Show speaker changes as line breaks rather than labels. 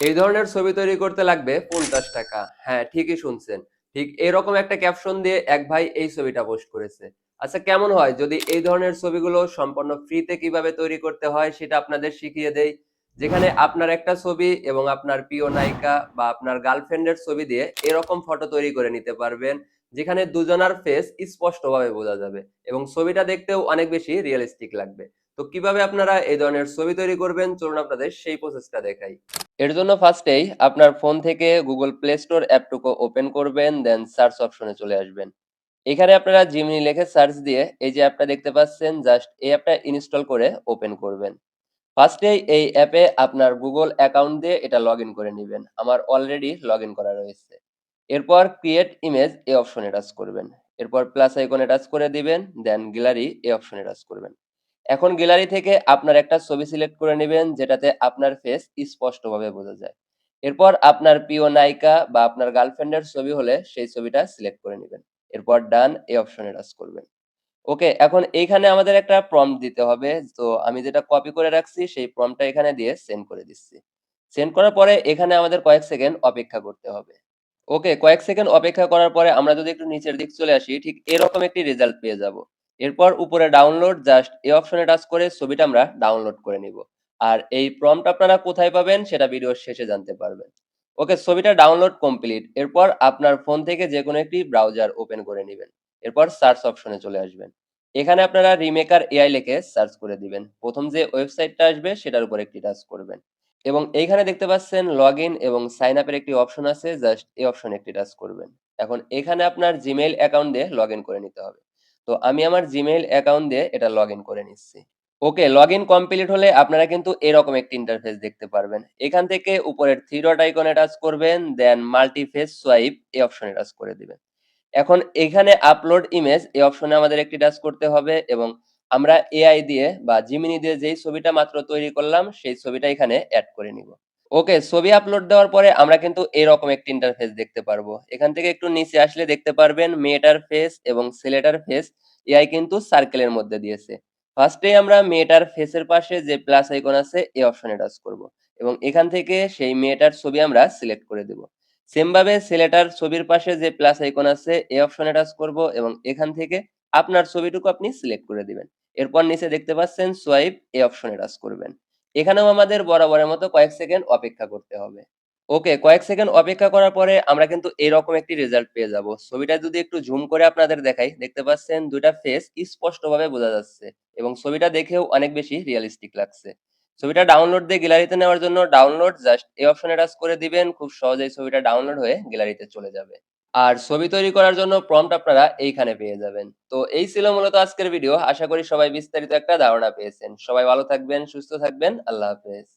এই ধরনের ছবি তৈরি করতে লাগবে পঞ্চাশ টাকা। হ্যাঁ ঠিকই শুনছেন। ঠিক এরকম একটা ক্যাপশন দিয়ে এক ভাই এই ছবিটা পোস্ট করেছে। আচ্ছা কেমন হয়? যদি এই ধরনের ছবিগুলো সম্পূর্ণ ফ্রিতে কীভাবে তৈরি করতে হয় সেটা আপনাদের শিখিয়ে দেই। যেখানে আপনার একটা ছবি এবং আপনার প্রিয় নায়িকা বা আপনার গার্লফ্রেন্ডের ছবি দিয়ে এরকম ফটো তৈরি করে নিতে পারবেন, যেখানে দুজনার ফেস স্পষ্টভাবে বোঝা যাবে এবং ছবিটা দেখতেও অনেক বেশি রিয়েলিস্টিক লাগবে। তো কীভাবে আপনারা এই ধরনের ছবি তৈরি করবেন? চলুন আপনাদের সেই প্রসেসটা দেখাই। এর জন্য ফার্স্টেই আপনার ফোন থেকে গুগল প্লে স্টোর অ্যাপটুকু ওপেন করবেন দেন সার্চ অপশনে চলে আসবেন। এখানে আপনারা জিমিনি লিখে সার্চ দিয়ে এই যে অ্যাপটা দেখতে পাচ্ছেন জাস্ট এই অ্যাপটা ইনস্টল করে ওপেন করবেন। ফার্স্টেই এই অ্যাপে আপনার গুগল অ্যাকাউন্ট দিয়ে এটা লগ করে নেবেন। আমার অলরেডি লগ করা রয়েছে। এরপর ক্রিয়েট ইমেজ এই অপশনে টাচ করবেন। এরপর প্লাস আইকনে টাচ করে দিবেন দেন গ্যালারি এই অপশনে টাচ করবেন। এখন গ্যালারি থেকে আপনার একটা ছবি সিলেক্ট করে নেবেন, যেটাতে আপনার ফেস স্পষ্টভাবে বোঝা যায়। এরপর আপনার প্রিয় নায়িকা বা আপনার গার্লফ্রেন্ডের ছবি হলে সেই ছবিটা সিলেক্ট করে নেবেন। এরপর ডান এই অপশনে টাচ করবেন। ওকে এখন এইখানে আমাদের একটা প্রম্পট দিতে হবে। তো আমি যেটা কপি করে রাখছি, সেই প্রম্পটটা এখানে দিয়ে সেন্ড করে দিচ্ছি। সেন্ড করার পরে এখানে আমাদের কয়েক সেকেন্ড অপেক্ষা করতে হবে। ওকে কয়েক সেকেন্ড অপেক্ষা করার পরে আমরা যদি একটু নিচের দিক চলে আসি, ঠিক এরকম একটি রেজাল্ট পেয়ে যাব। এরপর উপরে ডাউনলোড জাস্ট এই অপশনে টাচ করে ছবিটা আমরা ডাউনলোড করে নিব। আর এই প্রম্পট আপনারা কোথায় পাবেন সেটা ভিডিওর শেষে জানতে পারবেন। ওকে, ছবিটা ডাউনলোড কমপ্লিট এরপর আপনার ফোন থেকে যে কোনো একটি ব্রাউজার ওপেন করে নেবেন। এরপর সার্চ অপশনে চলে আসবেন। এখানে আপনারা রিমেকার এআই লিখে সার্চ করে দিবেন। প্রথম যে ওয়েবসাইটটা আসবে সেটার উপর একটি টাচ করবেন। এবং এইখানে দেখতে পাচ্ছেন লগ ইন এবং সাইন আপের একটি অপশন আছে জাস্ট এই অপশনে একটি টাচ করবেন। এখন এখানে আপনার জিমেইল অ্যাকাউন্ট দিয়ে লগ ইন করে নিতে হবে। তো আমি আমার জিমেইল অ্যাকাউন্ট দিয়ে এটা লগ করে নিচ্ছি। ওকে লগ ইন কমপ্লিট হলে আপনারা কিন্তু এরকম একটি ইন্টারফেস দেখতে পারবেন। এখান থেকে উপরের থ্রি ডট আইকনে টাচ করবেন দেন মাল্টিফেস সোয়াইপ এই অপশনে টাচ করে দিবেন। এখন এখানে আপলোড ইমেজ এই অপশনে আমাদের একটি টাচ করতে হবে এবং আমরা এআই দিয়ে বা জিমিনি দিয়ে যেই ছবিটা মাত্র তৈরি করলাম, সেই ছবিটা এখানে অ্যাড করে নিব। ওকে ছবি আপলোড দেওয়ার পরে আমরা কিন্তু এরকম একটি ইন্টারফেস দেখতে পারব। এখান থেকে একটু নিচে আসলে দেখতে পারবেন, মেয়েটার ফেস এবং ছেলেটার ফেস এআই কিন্তু সার্কেলের মধ্যে দিয়েছে। ফার্স্টে আমরা মেয়েটার ফেসের পাশে যে প্লাস আইকন আছে, এই অপশনে টাচ করব এবং এখান থেকে সেই মেয়েটার ছবি আমরা সিলেক্ট করে দেব। সেম ভাবে ছেলেটার ছবির পাশে যে প্লাস আইকন আছে এ অপশনে টাচ করব এবং এখান থেকে আপনার ছবিটুকু আপনি সিলেক্ট করে দিবেন। এরপর নিচে দেখতে পাচ্ছেন সোয়াইপ এ অপশনে টাচ করবেন। এখানেও আমাদের বরাবরের মতো কয়েক সেকেন্ড অপেক্ষা করতে হবে। ওকে, কয়েক সেকেন্ড অপেক্ষা করার পরে আমরা কিন্তু এরকম একটি রেজাল্ট পেয়ে যাব। ছবিটা যদি একটু জুম করে আপনাদের দেখাই, দেখতে পাচ্ছেন দুইটা ফেস স্পষ্টভাবে বোঝা যাচ্ছে এবং ছবিটা দেখেও অনেক বেশি রিয়েলিস্টিক লাগছে। ছবিটা ডাউনলোড দিয়ে গ্যালারিতে নেওয়ার জন্য ডাউনলোড জাস্ট এই অপশনে টাচ করে দিবেন, খুব সহজেই ছবিটা ডাউনলোড হয়ে গ্যালারিতে চলে যাবে। আর ছবি তৈরি করার জন্য প্রম্পট আপনারা এইখানে পেয়ে যাবেন। তো এই ছিল মূলত আজকের ভিডিও আশা করি সবাই বিস্তারিত একটা ধারণা পেয়েছেন। সবাই ভালো থাকবেন, সুস্থ থাকবেন, আল্লাহ হাফেজ।